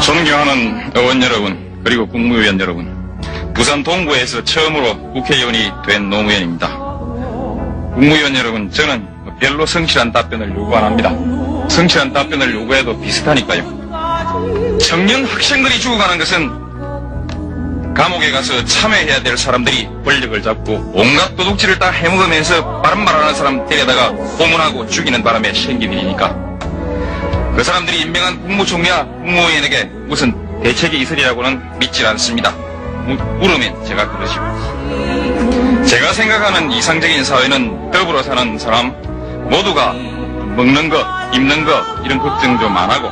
존경하는 의원 여러분, 그리고 국무위원 여러분. 부산 동구에서 처음으로 국회의원이 된 노무현입니다. 국무위원 여러분, 저는 별로 성실한 답변을 요구 안 합니다. 성실한 답변을 요구해도 비슷하니까요. 청년 학생들이 죽어가는 것은 감옥에 가서 참여해야 될 사람들이 권력을 잡고 온갖 도둑질을 다 해먹으면서 바른 말하는 사람 데려다가 고문하고 죽이는 바람에 생긴 일이니까 그 사람들이 임명한 국무총리와 국무위원에게 무슨 대책이 있으리라고는 믿질 않습니다. 무- 물으면 제가 그러시고. 제가 생각하는 이상적인 사회는 더불어 사는 사람 모두가 먹는 거, 입는 거 이런 걱정 좀 안 하고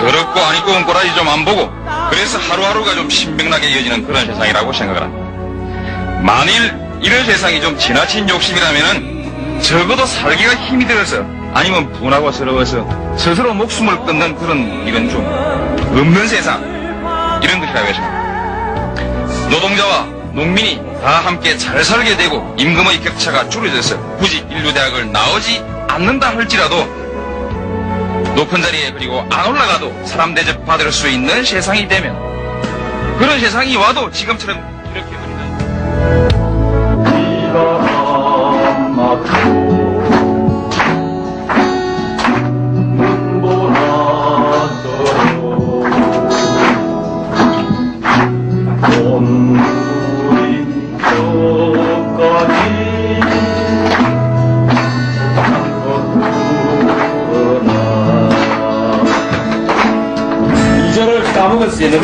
더럽고 안 입고 온 꼬라지 좀 안 보고 그래서 하루하루가 좀 신명나게 이어지는 그런 세상이라고 생각을 합니다. 만일 이런 세상이 좀 지나친 욕심이라면은 적어도 살기가 힘이 들어서 아니면 분하고 서러워서 스스로 목숨을 끊는 그런 일은 좀 없는 세상. 이런 것이라고 해서 노동자와 농민이 다 함께 잘 살게 되고 임금의 격차가 줄어져서 굳이 인류대학을 나오지 않는다 할지라도 높은 자리에 그리고 안 올라가도 사람 대접 받을 수 있는 세상이 되면 그런 세상이 와도 지금처럼 이렇게 우리는 Namı gösterelim.